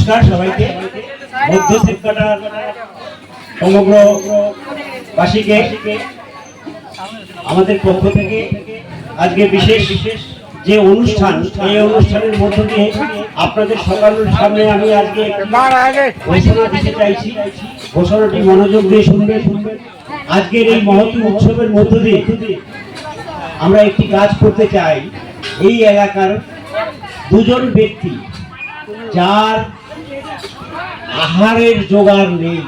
নমস্কার সবাইকে। মধ্য শিবকাটার সমগ্র বাসীকে, আমাদের পক্ষ থেকে আজকে বিশেষ বিশেষ যে অনুষ্ঠান, এই অনুষ্ঠানের মধ্য দিয়ে আপনাদের সকালের সামনে আমি আজকে ঘোষণা দিতে চাইছি। ঘোষণাটি মনোযোগ দিয়ে শুনবে শুনবে আজকের এই মহতি উৎসবের মধ্য দিয়ে আমরা একটি কাজ করতে চাই। এই এলাকার দুজন ব্যক্তি, যার আহারের জোগাড় নেই।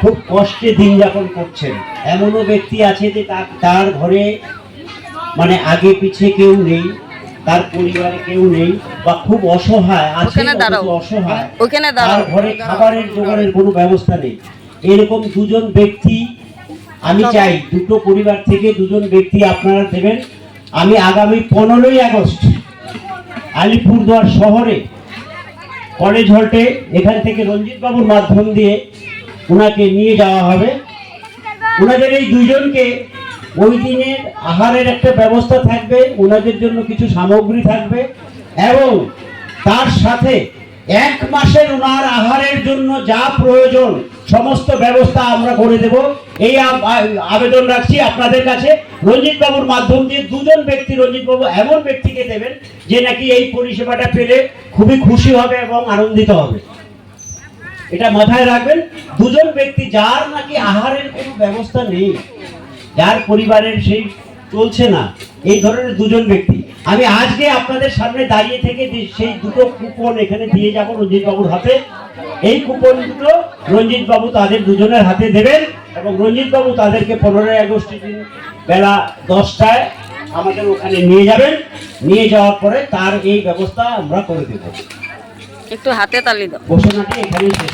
খুব কষ্টে দিন যাপন করছেন। এমনও ব্যক্তি আছে যে তার তার ঘরে মানে আগে পিছে কেউ নেই তার পরিবারে কেউ নেই বা খুব অসহায় আছে অসহায়। তার ঘরে খাবারের জোগাড়ের কোনো ব্যবস্থা নেই। এরকম দুজন ব্যক্তি আমি চাই দুটো পরিবার থেকে দুজন ব্যক্তি আপনারা দেবেন। আমি আগামী পনেরোই আগস্ট আলিপুরদুয়ার শহরে কলেজ হলটে এখান থেকে রঞ্জিত বাবুর মাধ্যম দিয়ে ওনাকে নিয়ে যাওয়া হবে। ওনাদের এই দুজনকে ওই দিনের আহারের একটা ব্যবস্থা থাকবে ওনাদের জন্য কিছু সামগ্রী থাকবে এবং তার সাথে এক মাসের ওনার আহারের জন্য যা প্রয়োজন সমস্ত ব্যবস্থা আমরা করে দেব। এই আব- আবেদন রাখছি আপনাদের কাছে। রঞ্জিত বাবুর মাধ্যম দিয়ে দুজন ব্যক্তি রঞ্জিত বাবু এমন ব্যক্তিকে দেবেন যে নাকি এই পরিষেবাটা পেলে খুবই খুশি হবে এবং আনন্দিত হবে। এটা মাথায় রাখবেন, দুজন ব্যক্তি যার নাকি আহারের কোনো ব্যবস্থা নেই, যার পরিবারের সেই চলছে না, এই ধরনের দুজন ব্যক্তি। আমি আজকে আপনাদের সামনে দাঁড়িয়ে থেকে সেই দুটো কুপন এখানে দিয়ে যাব রঞ্জিত বাবুর হাতে। এই কুপন দুটো রঞ্জিত বাবু তাদের দুজনের হাতে দেবেন এবং রঞ্জিত বাবু তাদেরকে পনেরোই আগস্ট দিন বেলা দশটায় আমাদের ওখানে নিয়ে যাবেন। নিয়ে যাওয়ার পরে তার এই ব্যবস্থা আমরা করে দেব। একটু হাতে তালি দাও। ঘোষণাটি এখানেই শেষ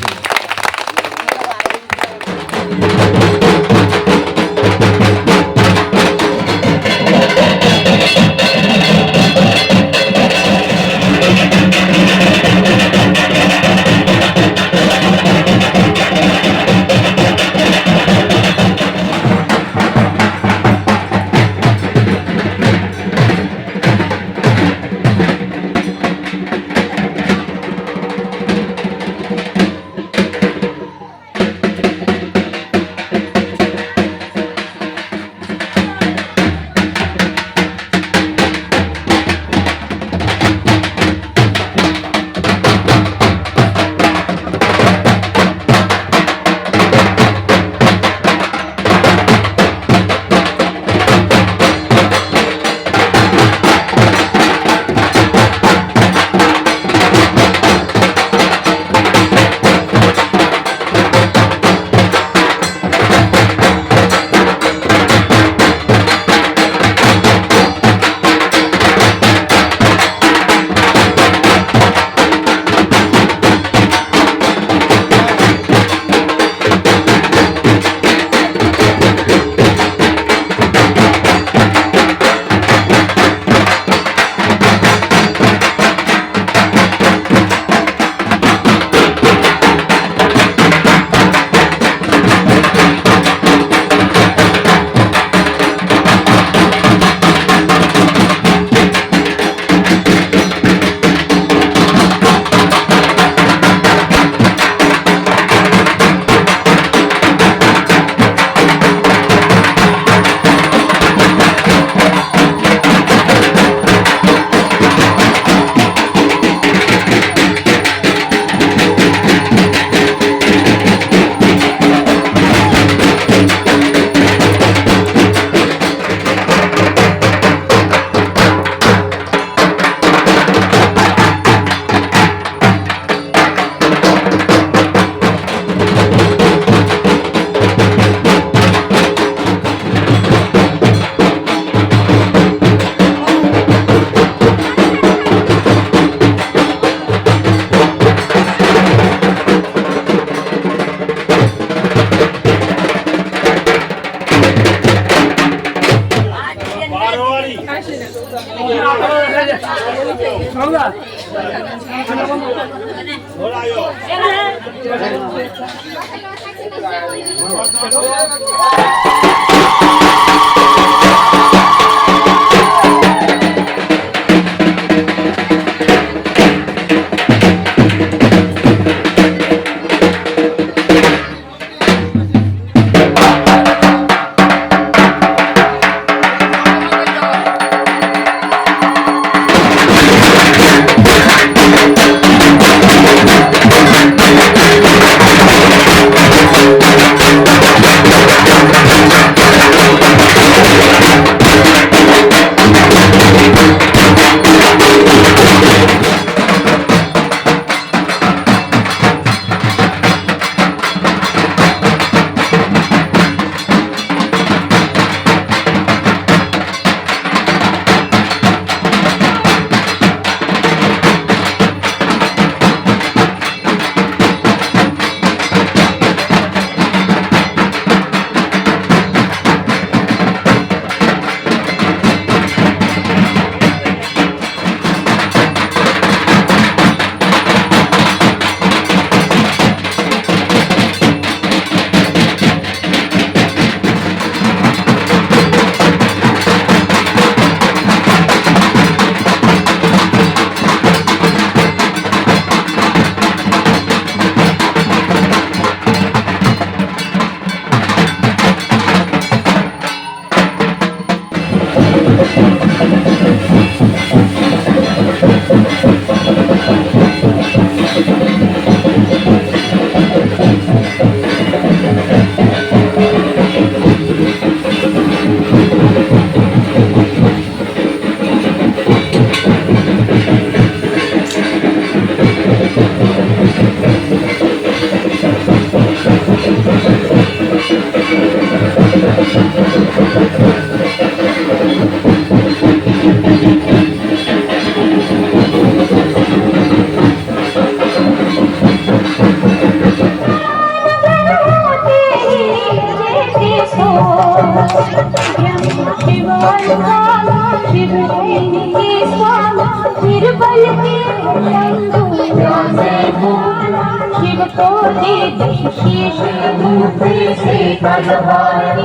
शिव को दे दे शीश मुख से तलवार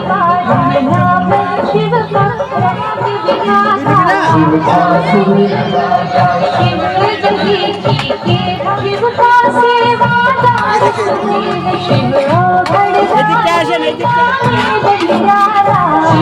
नाम शिव का शिव का शिव जगी के शिव का सेवादार शिव शंकर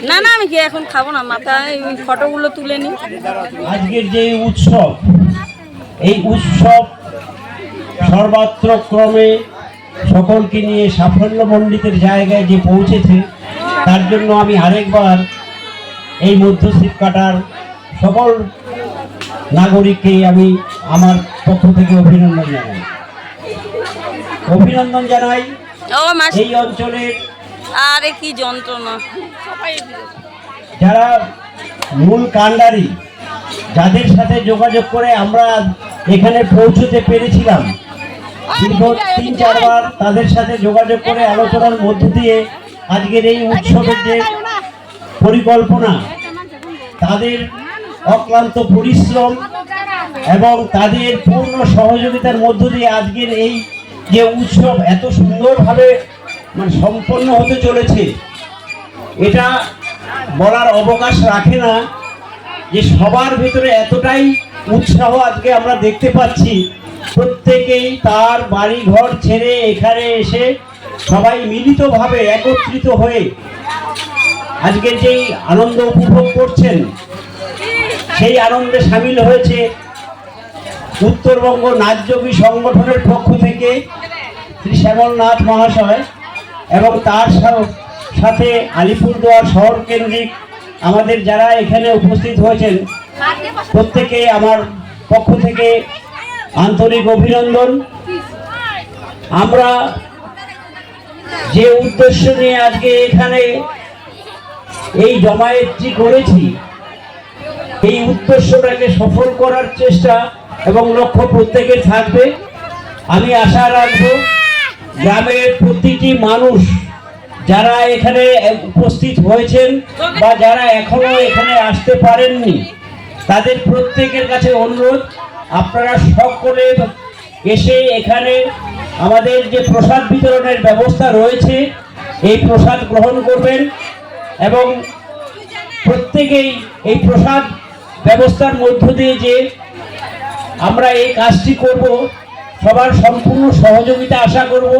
না। না। আমি কি এখন খাব না। মাথায় ফটোগুলো তুলে নি আজকের যে উৎসব এই উৎসব সর্বাত্র ক্রমে সকলকে নিয়ে সাফল্য মন্ডিতের জায়গায় যে পৌঁছেছে তার জন্য আমি আরেকবার এই মধ্যশীত কাটার সকল নাগরিককে আমি আমার পক্ষ থেকে অভিনন্দন জানাই। অভিনন্দন জানাই এই অঞ্চলের আরে কি যন্ত্রণা। যারা মূল কাণ্ডারি যাদের সাথে যোগাযোগ করে আমরা এখানে পৌঁছতে পেরেছিলাম দীর্ঘ তিন চারবার তাদের সাথে যোগাযোগ করে আলোচনার মধ্য দিয়ে আজকের এই উৎসবের যে পরিকল্পনা, তাদের অক্লান্ত পরিশ্রম এবং তাদের পূর্ণ সহযোগিতার মধ্য দিয়ে আজকের এই যে উৎসব এত সুন্দরভাবে মানে সম্পন্ন হতে চলেছে, এটা বলার অবকাশ রাখে না যে সবার ভিতরে এতটাই উৎসাহ আজকে আমরা দেখতে পাচ্ছি। প্রত্যেকেই তার বাড়ি ঘর ছেড়ে এখানে এসে সবাই মিলিতভাবে একত্রিত হয়ে আজকের যেই আনন্দ উপভোগ করছেন, সেই আনন্দে সামিল হয়েছে উত্তরবঙ্গ নাচযোগী সংগঠনের পক্ষ থেকে শ্রী শ্যামলনাথ মহাশয় এবং তার সাথে আলিপুরদুয়ার শহর কেন্দ্রিক আমাদের যারা এখানে উপস্থিত হয়েছেন, প্রত্যেকে আমার পক্ষ থেকে আন্তরিক অভিনন্দন। আমরা যে উদ্দেশ্য নিয়ে আজকে এখানে এই জমায়েতটি করেছি, এই উদ্দেশ্যটাকে সফল করার চেষ্টা এবং লক্ষ্য প্রত্যেকের থাকবে। আমি আশা রাখব গ্রামের প্রতিটি মানুষ যারা এখানে উপস্থিত হয়েছেন বা যারা এখনও এখানে আসতে পারেননি, তাদের প্রত্যেকের কাছে অনুরোধ, আপনারা সকলে এসে এখানে আমাদের যে প্রসাদ বিতরণের ব্যবস্থা রয়েছে, এই প্রসাদ গ্রহণ করবেন এবং প্রত্যেকেই এই প্রসাদ ব্যবস্থার মধ্য দিয়ে যে আমরা এই কাজটি করব, সবার সম্পূর্ণ সহযোগিতা আশা করব,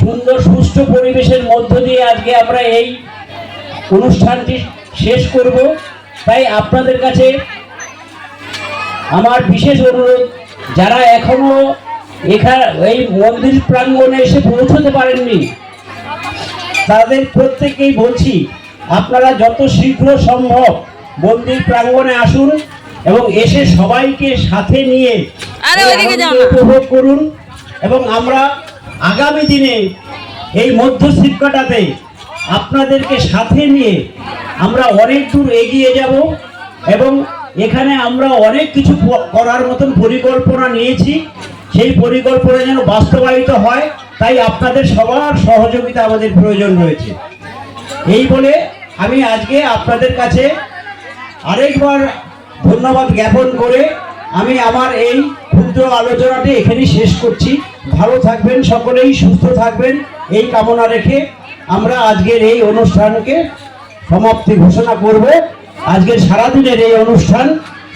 সুন্দর, সুষ্ঠ পরিবেশের মধ্য দিয়ে আজকে আমরা এই অনুষ্ঠানটি শেষ করব। তাই আপনাদের কাছে আমার বিশেষ অনুরোধ, যারা এখনও এখানে এই মন্দির প্রাঙ্গণে এসে পৌঁছতে পারেননি তাদের প্রত্যেকেই বলছি আপনারা যত শীঘ্র সম্ভব মন্দির প্রাঙ্গণে আসুন এবং এসে সবাইকে সাথে নিয়ে। উপভোগ করুন এবং আমরা আগামী দিনে এই মধ্য শিবকাটাতে আপনাদেরকে সাথে নিয়ে আমরা অনেক দূর এগিয়ে যাব এবং এখানে আমরা অনেক কিছু করার মতন পরিকল্পনা নিয়েছি সেই পরিকল্পনা যেন বাস্তবায়িত হয়, তাই আপনাদের সবার সহযোগিতা আমাদের প্রয়োজন রয়েছে। এই বলে আমি আজকে আপনাদের কাছে আরেকবার ধন্যবাদ জ্ঞাপন করে আমি আমার এই ক্ষুদ্র আলোচনাটি এখানেই শেষ করছি। ভালো থাকবেন সকলেই, সুস্থ থাকবেন। এই কামনা রেখে আমরা আজকের এই অনুষ্ঠানকে সমাপ্তি ঘোষণা করব। আজকের সারাদিনের এই অনুষ্ঠান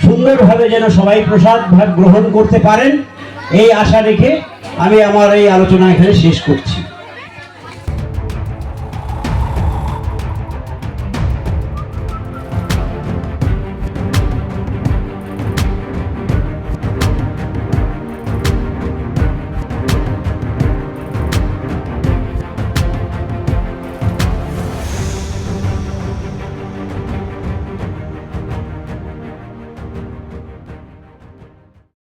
সুন্দরভাবে যেন সবাই প্রসাদ ভাগ গ্রহণ করতে পারেন। এই আশা রেখে আমি আমার এই আলোচনা এখানে শেষ করছি।